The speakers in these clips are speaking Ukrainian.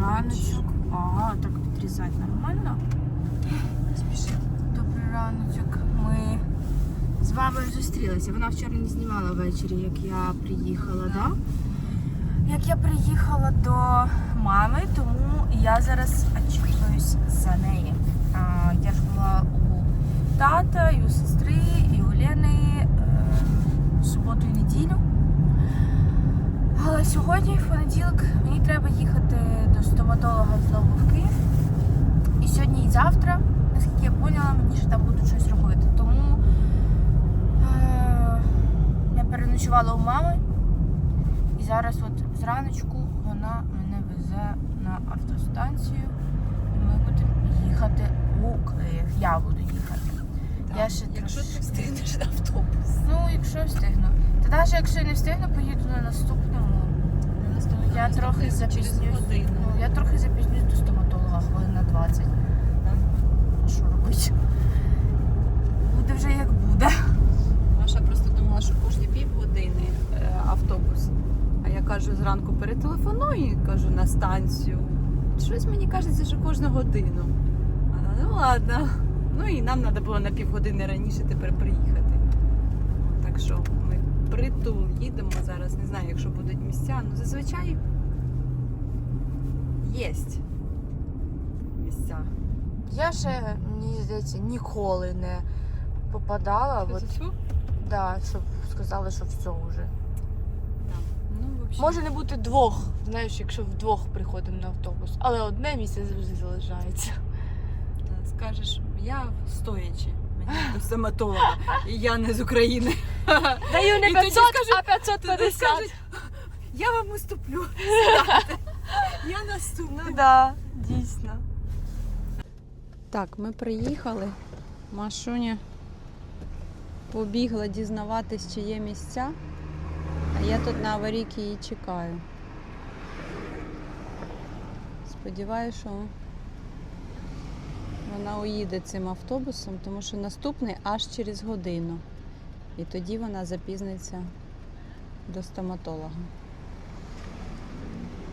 раночок. Ага, так підрізати нормально. Добрий раночок. Ми з мамою зустрілися. Вона вчора не знімала ввечері, як я приїхала, да? Як я приїхала до мами, тому я зараз очікуюсь за неї. А, я ж була у тата, і у сестри, і у Лени е, в суботу і неділю. Але сьогодні, в понеділок, мені треба їхати до стоматолога знову в Київ. І сьогодні, і завтра, наскільки я поняла, мені ще там будуть щось робити. Тому е- я переночувала у мами. І зараз от зраночку вона мене везе на автостанцію. І ми будемо їхати у Київ. Я буду їхати. Я ще Якщо ти встигнеш на автобус. Ну, якщо встигну. Та навіть якщо я не встигну, поїду на наступному. Я трохи запізнюсь. Ну, я трохи запізнюсь до стоматолога хвилин на 20. А що робити? Буде вже як буде. Маша просто думала, що кожні півгодини е, автобус. А я кажу зранку перетелефоную, кажу на станцію. Щось мені кажеться, що кожну годину. Вона, ну ладно. Ну і нам треба було на півгодини раніше тепер приїхати. Так що притул їдемо зараз. Не знаю, якщо будуть місця. Ну зазвичай є місця. Я ще, мені здається, ніколи не попадала. От, да, щоб сказали, що все вже. Ну, Може не бути двох, знаєш, якщо вдвох приходимо на автобус, але одне місце завжди залишається. Скажеш, я стоячи. До стоматолога. І я не з України. Даю не І тоді 500, скажуть- а 550. скажуть, Я вам уступлю. Сідайте. Я наступна. Ну да, дійсно. Так, ми приїхали. Машуня побігла дізнаватись, чи є місця. А я тут на аварійці її чекаю. Сподіваюся, що вона уїде цим автобусом, тому що наступний аж через годину. І тоді вона запізниться до стоматолога.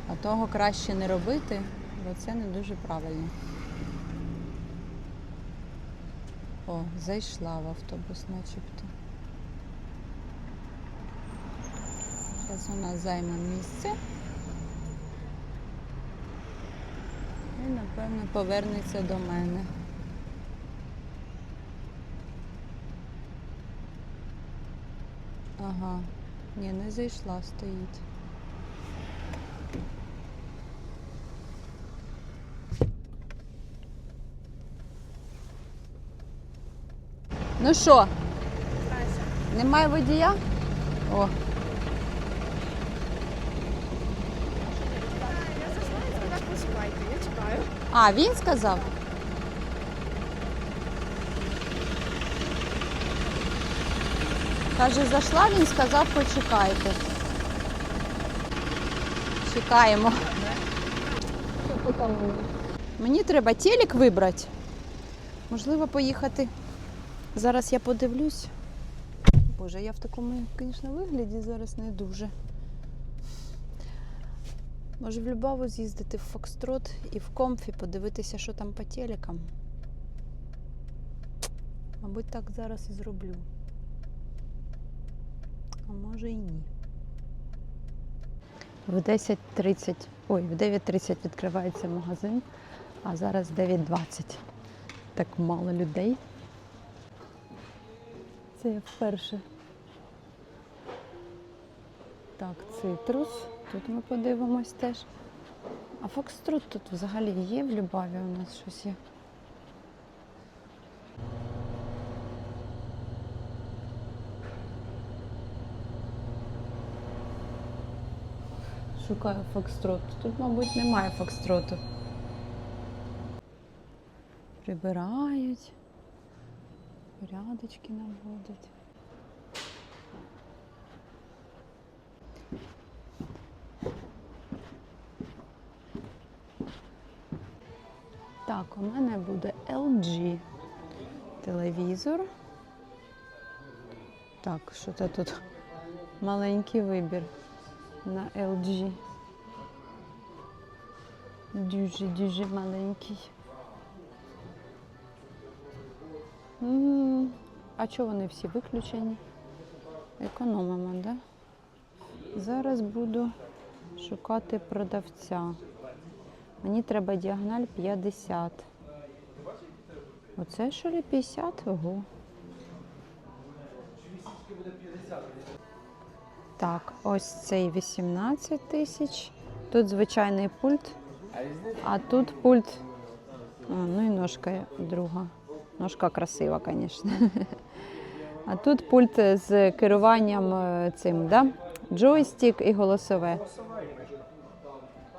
А того краще не робити, бо це не дуже правильно. О, зайшла в автобус начебто. Зараз вона займе місце. І, напевно, повернеться до мене. Ага, ні, не зайшла, стоїть. Ну що, немає водія? О, а, він сказав? Каже, зайшла, він сказав, почекайте. Чекаємо. Мені треба телек вибрати. Можливо, поїхати. Зараз я подивлюсь. Боже, я в такому, звісно, вигляді зараз не дуже. Може в Любаву з'їздити в Фокстрот і в Комфі, подивитися, що там по телекам. Мабуть, так зараз і зроблю. А може і ні. В 10.30, ой, в 9.30 відкривається магазин, а зараз 9.20. Так мало людей. Це я вперше. Так, цитрус. Тут ми подивимось теж. А фокструт тут взагалі є в Любаві у нас щось є. Шукаю фокстрот. Тут, мабуть, немає фокстроту. Прибирають, порядочки наводять. Так, у мене буде LG телевізор. Так, що це тут маленький вибір на LG. Дуже-дуже маленький. М, А чого вони всі виключені? Економимо, да? Зараз буду шукати продавця. Мені треба діагональ 50. Оце що ли 50? Ого. Так, ось цей 18 тисяч. Тут звичайний пульт, а тут пульт. А, ну і ножка друга. Ножка красива, звісно. А тут пульт з керуванням е, цим, да? джойстик і голосове.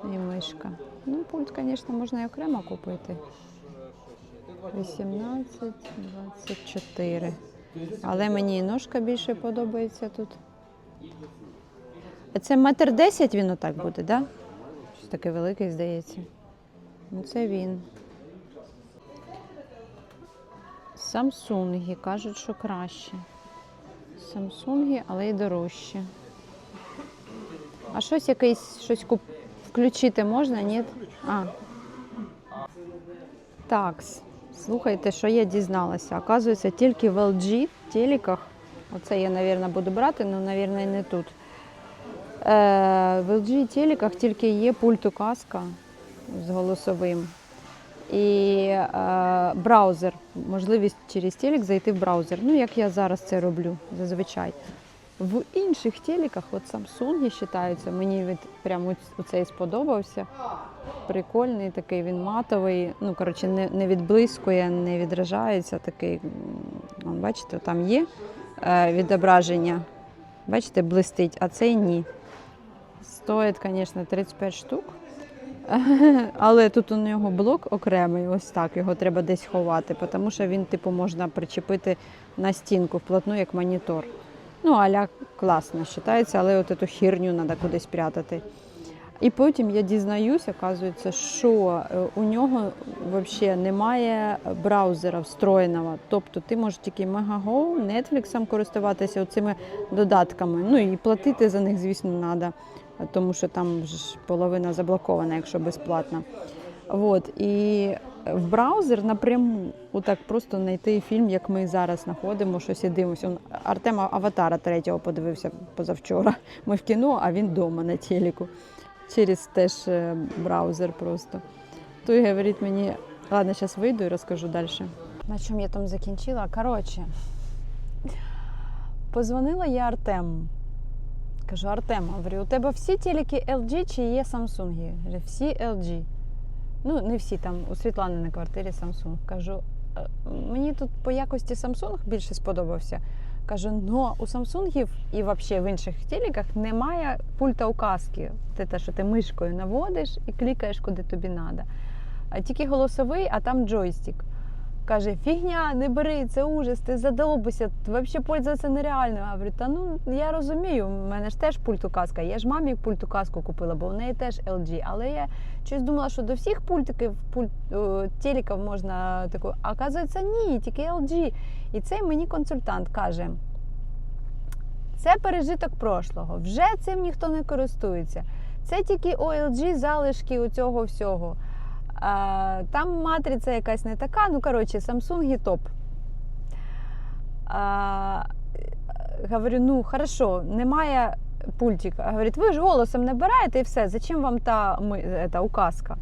І мишка. Ну, пульт, звісно, можна і окремо купити. 18, 24. Але мені і ножка більше подобається тут. Це метр десять він отак буде, так? Да? Таке великий, здається. Ну, це він. Самсунги кажуть, що краще. Самсунги, але й дорожче. А щось якийсь щось куп... включити можна, ні? А. Так, слухайте, що я дізналася. Оказується, тільки в LG телеках, оце я, мабуть, буду брати, але, мабуть, не тут. Е, в LG телеках тільки є пульт указка з голосовим і е, браузер, можливість через телек зайти в браузер. Ну, як я зараз це роблю зазвичай. В інших телеках, от Samsung вважаються, мені від прямо цей сподобався. Прикольний такий, він матовий. Ну, коротше, не, не відблискує, не відражається. Такий, м, он, бачите, там є е, відображення. Бачите, блистить, а цей ні. Стоїть, звісно, 35 штук. Але тут у нього блок окремий, ось так, його треба десь ховати, тому що він, типу, можна причепити на стінку вплотну, як монітор. Ну, аля класно вважається, але от цю хірню треба кудись прятати. І потім я дізнаюся, оказується, що е, у нього взагалі немає браузера встроєного. Тобто ти можеш тільки Megago, Netflix користуватися цими додатками. Ну і платити за них, звісно, треба, тому що там ж половина заблокована, якщо безплатно. От, і в браузер напряму отак просто знайти фільм, як ми зараз знаходимо, щось і дивимося. Артема Аватара третього подивився позавчора. Ми в кіно, а він вдома на телеку. Через теж е, браузер просто. Той говорить мені, ладно, зараз вийду і розкажу далі. На чому я там закінчила? Коротше, позвонила я Артему. Кажу, Артем, говорю, у тебе всі телеки LG чи є Samsung? Всі LG. Ну, не всі там, у Світлани на квартирі Samsung. Кажу, «Е, мені тут по якості Samsung більше сподобався. Кажу, ну у Самсунгів і взагалі в інших телеках немає пульта указки. Це те, що ти мишкою наводиш і клікаєш, куди тобі треба. Тільки голосовий, а там джойстик. Каже, фігня, не бери, це ужас, ти задолбися, взагалі пользуватися нереально. Я говорю, та ну я розумію, в мене ж теж пульт указка. Я ж мамі пульт указку купила, бо в неї теж LG. Але я щось думала, що до всіх пультиків пульт телеків можна таку. А оказується, ні, тільки LG. І цей мені консультант каже. Це пережиток прошлого. Вже цим ніхто не користується. Це тільки у LG залишки у цього всього. Там матриця якась не така. Ну, коротше, Samsung топ. А, говорю, ну хорошо, немає пультика. Говорить, ви ж голосом набираєте і все. Зачем вам та, ми, та указка?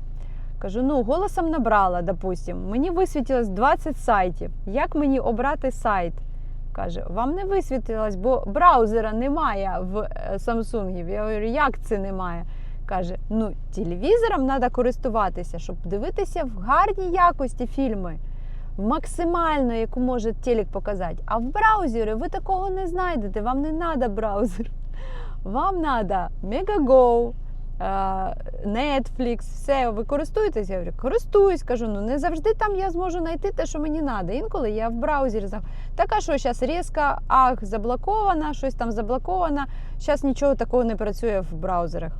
Кажу, ну голосом набрала, допустим. Мені висвітилось 20 сайтів. Як мені обрати сайт? Каже, вам не висвітилось, бо браузера немає в е, Samsung. Я говорю, як це немає? Каже, ну телевізором треба користуватися, щоб дивитися в гарній якості фільми, максимально, яку може телек показати. А в браузері ви такого не знайдете, вам не треба браузер. Вам треба Megago, Netflix, все, ви користуєтесь? Я говорю, користуюсь, кажу, ну не завжди там я зможу знайти те, що мені треба. Інколи я в браузері. Так, а що зараз різко, ах, заблокована, щось там заблоковано. Зараз нічого такого не працює в браузерах.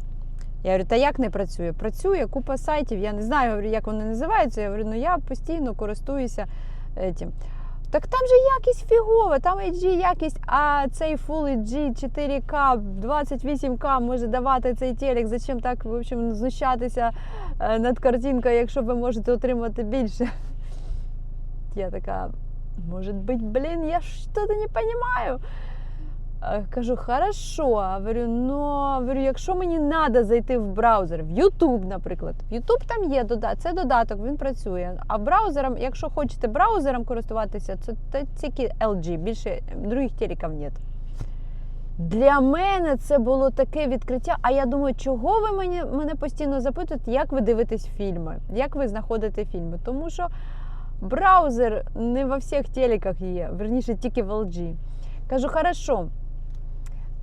Я говорю, та як не працює? Працює купа сайтів, я не знаю, говорю, як вони називаються. Я говорю, ну я постійно користуюся цим. Так там же якість фігова, там HD якість, а цей Full HD 4К 28К може давати цей телек. Зачем так в общем, знущатися е, над картинкою, якщо ви можете отримати більше? Я така, може бути, блін, я що-то не розумію. Е, Кажу, хорошо. Говорю, ну говорю, якщо мені треба зайти в браузер, в YouTube, наприклад, в YouTube там є додаток, це додаток, він працює. А браузером, якщо хочете браузером користуватися, це, тільки LG, більше других телеків нет. Для мене це було таке відкриття. А я думаю, чого ви мені, мене постійно запитуєте, як ви дивитесь фільми, як ви знаходите фільми? Тому що браузер не во всіх телеках є, верніше тільки в LG. Кажу, хорошо.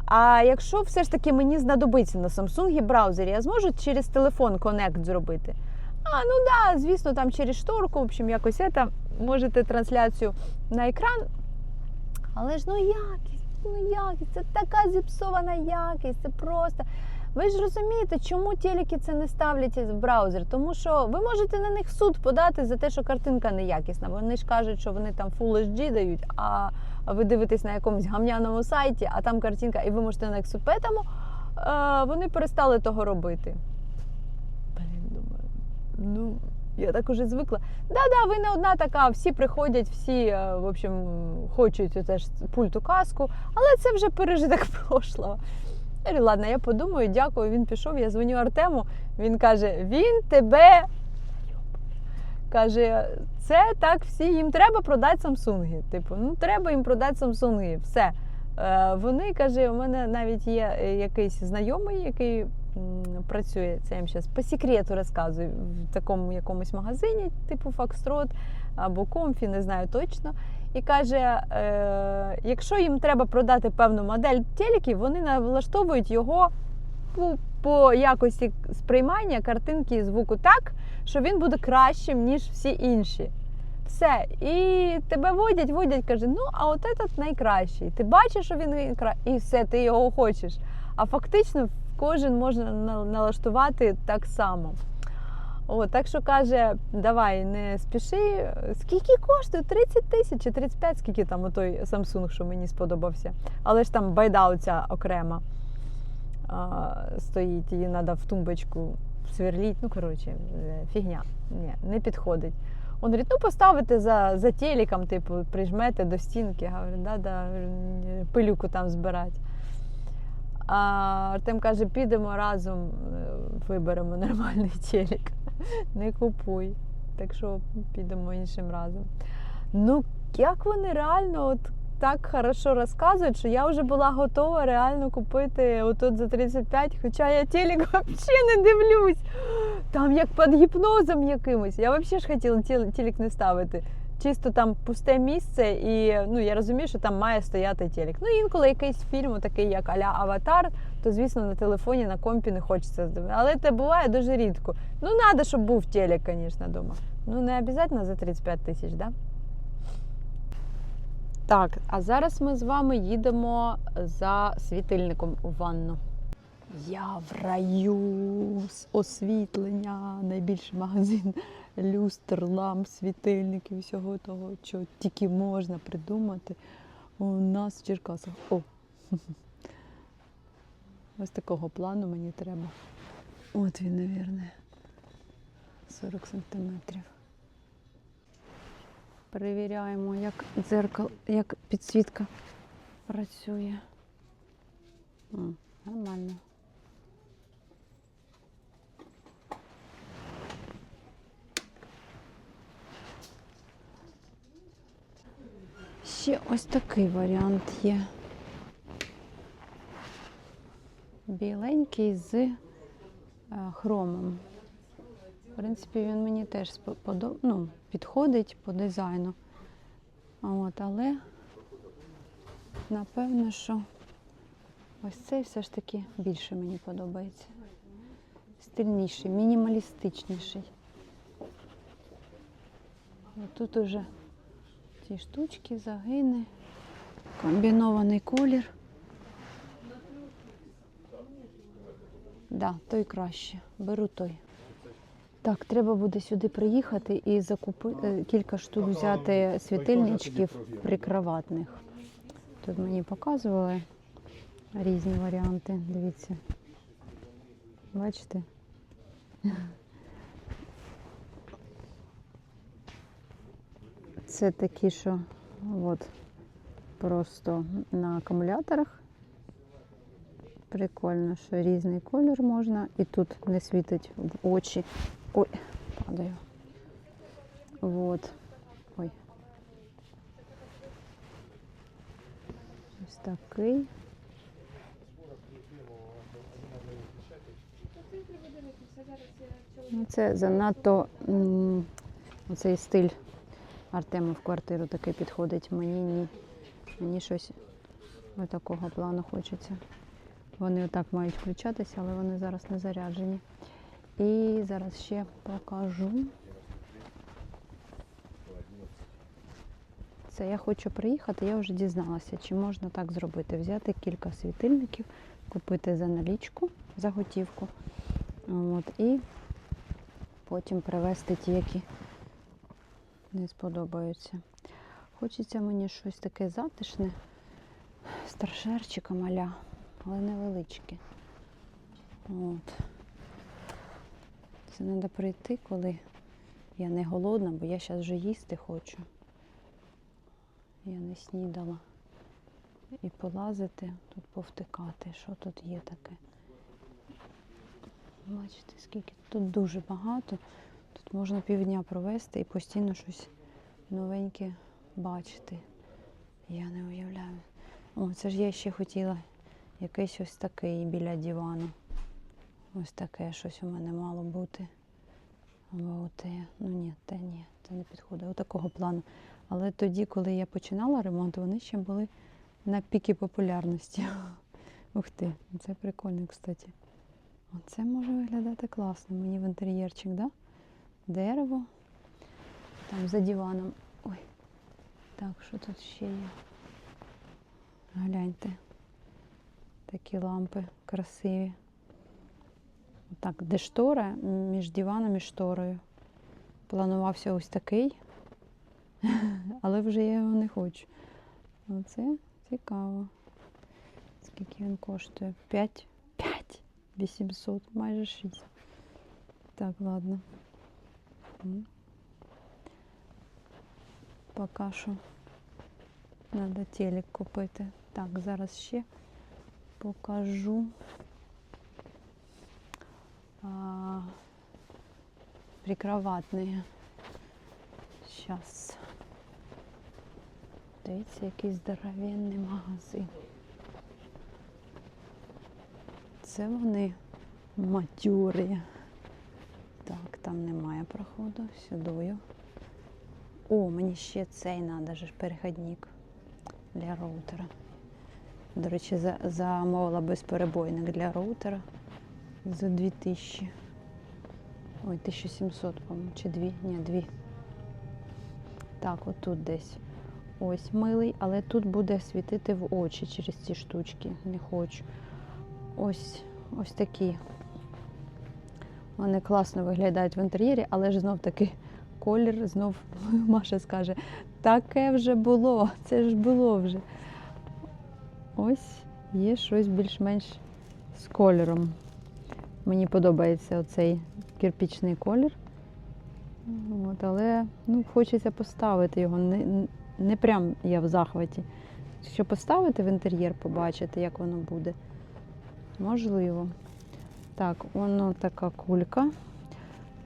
А якщо все ж таки мені знадобиться на Samsung браузері, я зможу через телефон Connect зробити? А, ну да, звісно, там через шторку, в общем, якось це, можете трансляцію на екран. Але ж ну якість, ну якість, це така зіпсована якість, це просто. Ви ж розумієте, чому телеки це не ставлять в браузер? Тому що ви можете на них суд подати за те, що картинка неякісна. Вони ж кажуть, що вони там Full HD дають, а ви дивитесь на якомусь гамняному сайті, а там картинка, і ви можете на. Тому е, вони перестали того робити. Блін, думаю, ну. Я так уже звикла. Да-да, ви не одна така, всі приходять, всі, е, в общем, хочуть теж пульту каску, але це вже пережиток прошлого. Говорю, ладно, я подумаю, дякую. Він пішов, я дзвоню Артему. Він каже: він тебе. Каже, це так всі, їм треба продати самсунги. Типу, ну треба їм продати самсунги. Все. Е, вони каже, у мене навіть є е, якийсь знайомий, який працює. Це я їм зараз по секрету розказую в такому якомусь магазині, типу Фокстрот або Комфі, не знаю точно. І каже: е, якщо їм треба продати певну модель телеків, вони налаштовують його по, по якості сприймання картинки і звуку так, що він буде кращим, ніж всі інші. Все. І тебе водять, водять, каже, ну, а от этот найкращий. Ти бачиш, що він найкращий, і все, ти його хочеш. А фактично кожен можна налаштувати так само. От, так що каже, давай не спіши. Скільки коштує? 30 тисяч чи 35, скільки там той Samsung, що мені сподобався. Але ж там байда оця окрема а, стоїть, її треба в тумбочку сверліть. Ну, коротше, фігня. Ні, не підходить. Он говорит, ну поставите за, за телеком, типу, прижмете до стінки. Я говорю, да, да, пилюку там збирати. А Артем каже, підемо разом, е, виберемо нормальний телек. Не купуй. Так що підемо іншим разом. Ну, як вони реально от так хорошо розказують, що я вже була готова реально купити отут за 35, хоча я телек взагалі не дивлюсь. Там як під гіпнозом якимось. Я взагалі ж хотіла тел- телек не ставити. Чисто там пусте місце, і ну я розумію, що там має стояти телек. Ну інколи якийсь фільм, такий як Аля Аватар, то звісно на телефоні, на компі не хочеться здивитися. Але це буває дуже рідко. Ну, треба, щоб був телек, звісно, вдома. Ну, не обов'язково за 35 тисяч, да? Так, а зараз ми з вами їдемо за світильником у ванну. Я в раю з освітлення, найбільший магазин люстр, ламп, світильників, всього того, що тільки можна придумати у нас в Черкасах. О! Ось такого плану мені треба. От він, мабуть, 40 сантиметрів. Перевіряємо, як дзеркало, як підсвітка працює. М, нормально. Ще ось такий варіант є. Біленький з е, хромом. Принципі, він мені теж спо- подо- ну, підходить по дизайну. От, але напевно, що ось цей все ж таки більше мені подобається. Стильніший, мінімалістичніший. І тут уже ці штучки, загини, комбінований колір. Да, той краще. Беру той. Так, треба буде сюди приїхати і закупити кілька штук взяти світильничків прикроватних. Тут мені показували різні варіанти. Дивіться. Бачите? Це такі, що от, просто на акумуляторах. Прикольно, що різний колір можна і тут не світить в очі. Ой, падаю. Вот. Ой. Ось такий. Ну, це занадто м, оцей стиль Артему в квартиру такий підходить. Мені ні. Мені щось такого плану хочеться. Вони отак мають включатися, але вони зараз не заряджені. І зараз ще покажу. Це я хочу приїхати, я вже дізналася, чи можна так зробити. Взяти кілька світильників, купити за налічку, за готівку. От, і потім привезти ті, які не сподобаються. Хочеться мені щось таке затишне, старшерчика маля, але невеличке. От. Це треба прийти, коли я не голодна, бо я зараз вже їсти хочу. Я не снідала. І полазити, тут повтикати, що тут є таке. Бачите, скільки тут дуже багато. Тут можна півдня провести і постійно щось новеньке бачити. Я не уявляю. О, це ж я ще хотіла якийсь ось такий біля дивану. Ось таке щось у мене мало бути. Або оте. Ну ні, те ні, це не підходить. Отакого плану. Але тоді, коли я починала ремонт, вони ще були на піки популярності. Ух ти, це прикольно, кстати. Оце може виглядати класно. Мені в інтер'єрчик, да? Дерево. Там за диваном. Ой. Так, що тут ще є? Гляньте. Такі лампи красиві. Так, де штора між диваном і шторою. Планувався ось такий, але вже я його не хочу. Оце цікаво. Скільки він коштує? 5? 5 800, майже 6. Так, ладно. Поки що треба телек купити. Так, зараз ще покажу. Прикроватные. Сейчас. Дивіться, який здоровенний магазин. Це вони матюрі. Так, там немає проходу, сюдою. О, мені ще цей треба ж перехідник для роутера. До речі, замовила безперебойник для роутера за 2000. Ой, 1700, по-моєму, чи дві? Ні, дві. Так, отут десь. Ось милий, але тут буде світити в очі через ці штучки. Не хочу. Ось ось такі. Вони класно виглядають в інтер'єрі, але ж знов таки колір, знов Маша скаже, таке вже було, це ж було вже. Ось є щось більш-менш з кольором. Мені подобається оцей кирпічний колір. От, але ну, хочеться поставити його. Не, не прям я в захваті. Якщо поставити в інтер'єр, побачити, як воно буде. Можливо. Так, воно така кулька.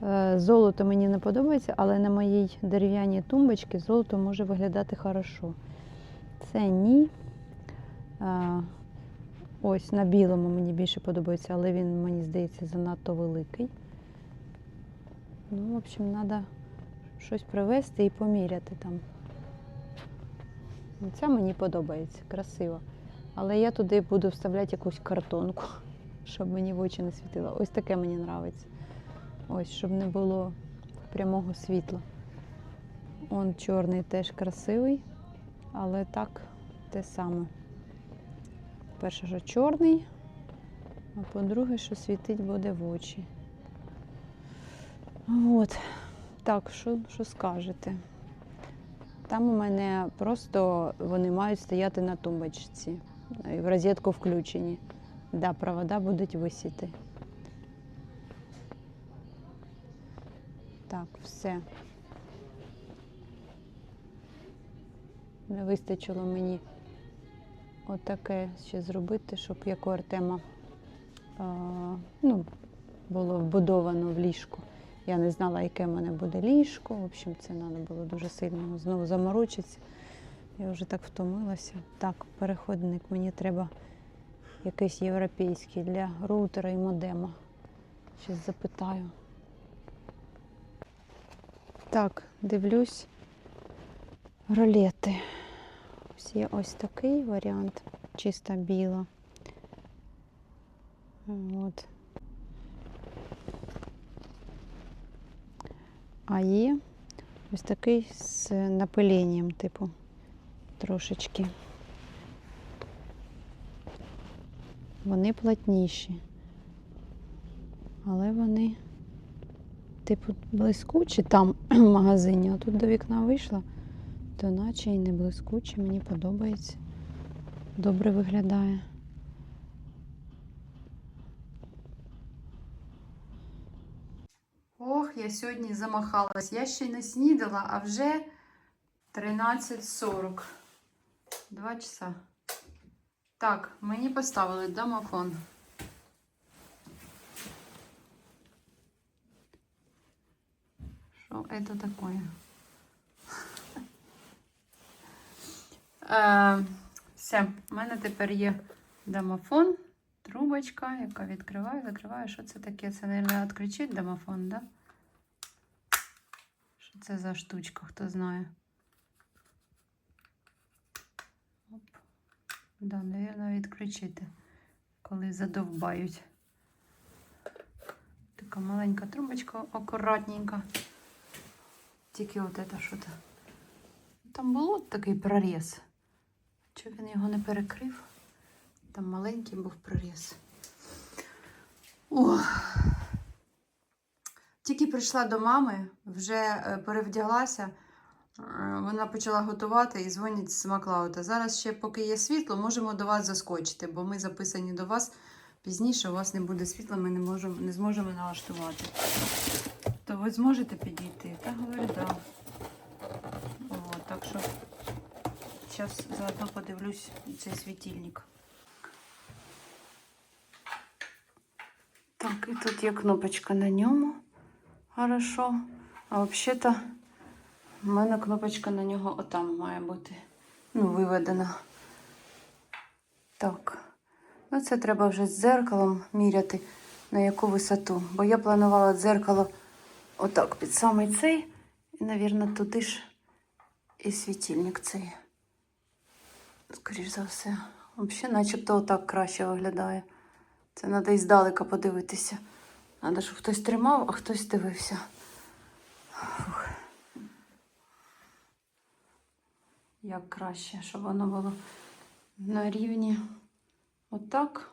Е, Золото мені не подобається, але на моїй дерев'яній тумбочці золото може виглядати хорошо. Це ні. Е, Ось на білому мені більше подобається, але він, мені здається, занадто великий. Ну, в общем, треба щось привезти і поміряти там. Ну, Ця мені подобається, красиво. Але я туди буду вставляти якусь картонку, щоб мені в очі не світило. Ось таке мені подобається. Ось, щоб не було прямого світла. Он чорний теж красивий, але так те саме. Перше, що чорний, а по-друге, що світить буде в очі. От. Так, що, що скажете? Там у мене просто вони мають стояти на тумбочці. і В розетку включені. Да, провода будуть висіти. Так, все. Не вистачило мені отаке ще зробити, щоб як у Артема а, ну, було вбудовано в ліжку. Я не знала, яке в мене буде ліжко. В общем, це треба було дуже сильно знову заморочитися. Я вже так втомилася. Так, переходник мені треба якийсь європейський для роутера і модема. Щось запитаю. Так, дивлюсь. Ролети. Ось є ось такий варіант, чиста біла. От. А є ось такий з напиленням, типу, трошечки. Вони плотніші, але вони, типу, блискучі там в магазині, а тут до вікна вийшла, то наче і не блискучі, мені подобається. Добре виглядає. Ох, я сьогодні замахалась. Я ще не снідала, а вже 13.40. Два часа. Так, мені поставили домофон. Що це таке? Е, все, у мене тепер є домофон, трубочка, яка відкриває, закриває. Що це таке? Це, мабуть, відключить домофон, так? Да? Це за штучка, хто знає? Оп. Да, навірно, відключити, коли задовбають. Така маленька трубочка, акуратненька. Тільки от це що то. Там було такий проріз. Чи він його не перекрив? Там маленький був проріз. О! Тільки прийшла до мами, вже е, перевдяглася. Е, Вона почала готувати і дзвонить з Маклаута. Зараз ще, поки є світло, можемо до вас заскочити, бо ми записані до вас пізніше. У вас не буде світла, ми не, можемо, не зможемо налаштувати. То ви зможете підійти? Та говорю, так. Да. О, так що зараз заодно подивлюсь цей світильник. Так, і тут є кнопочка на ньому. Хорошо. А взагалі-то в мене кнопочка на нього отам має бути. Ну, виведена. Так. Ну, це треба вже з дзеркалом міряти, на яку висоту. Бо я планувала дзеркало отак під самий цей. І, мабуть, туди ж і світильник цей. Скоріш за все. Взагалі, начебто отак краще виглядає. Це треба і здалека подивитися. Треба, щоб хтось тримав, а хтось дивився. Фух. Як краще, щоб воно було на рівні отак,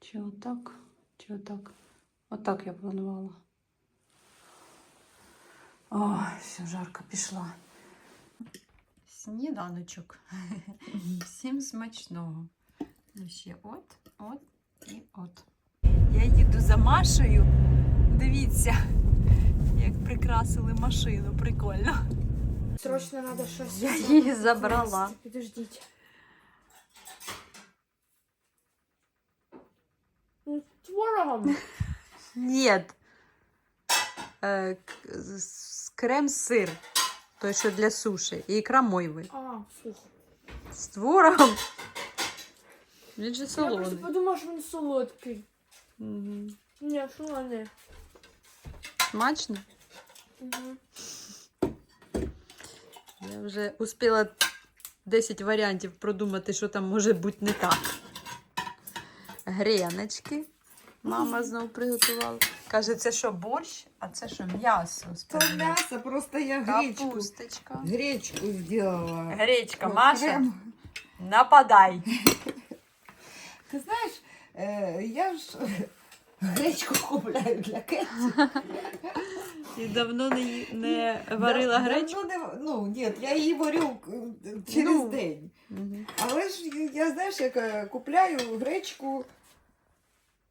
чи отак, чи отак. Отак я планувала. Ой, все, жарко пішла. Сніданочок. Всім смачного. Ну, ще от, от і от. Я їду за Машею. Дивіться, як прикрасили машину. Прикольно. Срочно треба щось. Я її забрала. Підождіть. Ну, Творогом. Ні. Е, крем-сир. Той, що для суші. І ікра мойви. А, слухай. З творогом. Він же Я просто подумала, що він солодкий. Ні, що не. Смачно? Угу. Я вже успіла 10 варіантів продумати, що там може бути не так. Греночки. Мама знов приготувала. Каже, це що борщ, а це що м'ясо. пельменями. мясо, просто я гречку, Капусточка. гречку сделала. Гречка, Маша, нападай. Ты знаешь, э, я ж гречку купляю для Кэти. І давно не, не варила Да- гречку? давно не- ну, ні, я її варю е, через Ну. день. Мгм. Але ж я, знаєш, як е, купляю гречку,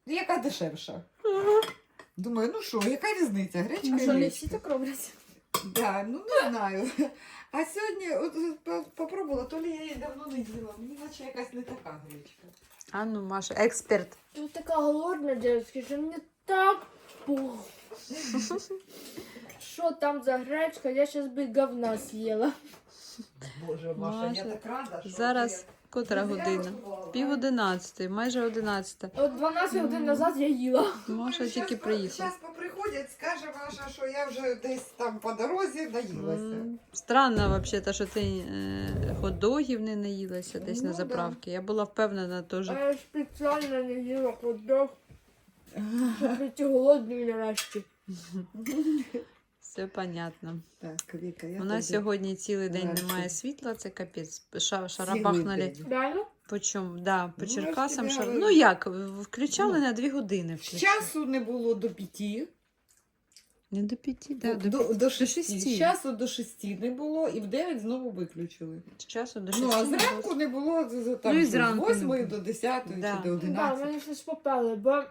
яка дешевша. Думаю, ну що, яка різниця? Гречка і Що не гречка. так роблять? Да, ну не знаю. А сьогодні от, от, по- попробувала, то ли я її давно не їла. Мені наче якась не така гречка. А ну, Маша, експерт. Я така голодна, дівчатки, що мені так пух. Що там за гречка? Я зараз би говна з'їла. Боже, Маша, Маша, я так рада, що Зараз ти- котра година? Пів одинадцятої, майже одинадцята. От 12 годин назад я їла. Маша тільки приїхала. Зараз поприходять, скаже Маша, що я вже десь там по дорозі наїлася. М, Странно, взагалі, що ти е, хот-догів не наїлася десь Ну, на да. заправці. Я була впевнена теж. А я спеціально не їла хот-дог, щоб бути голодною нарешті. Все понятно. Так, Віка, я У нас тобі сьогодні цілий день Дальше. немає світла, це капець. Ша- Шарабахнули. Реально? По чому? Да, по Ну, Черкасам. Шар... Ну як, включали Ну. на дві години. Включали. часу не було до п'яті. Не до п'яті, да, до, до, до, до шести. шести. З часу до шести не було, і в дев'ять знову виключили. з часу до Ну, а зранку не було з- з- там, Ну, з 8 до 10 Да. чи до Так, 11. мене щось попали, бо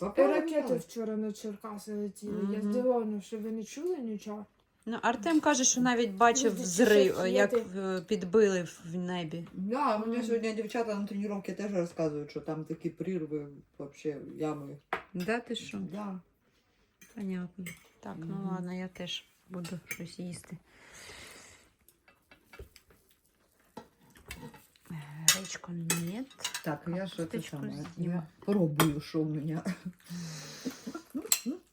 Попали, ракети вчора на Черкаси летіли. Я Мгм. здивована, що ви не чули нічого. Ну, Артем каже, що навіть бачив Люди взрив, як в- підбили в- в небі. Да, мені сьогодні дівчата на тренування теж розказують, що там такі прірви, вообще ями. Да, ти що? Да. Понятно. Так, ну Мгм. ладно, я теж буду щось їсти. Е, Гречку нет. Так, я же это з'їм. Я пробую, что у мене.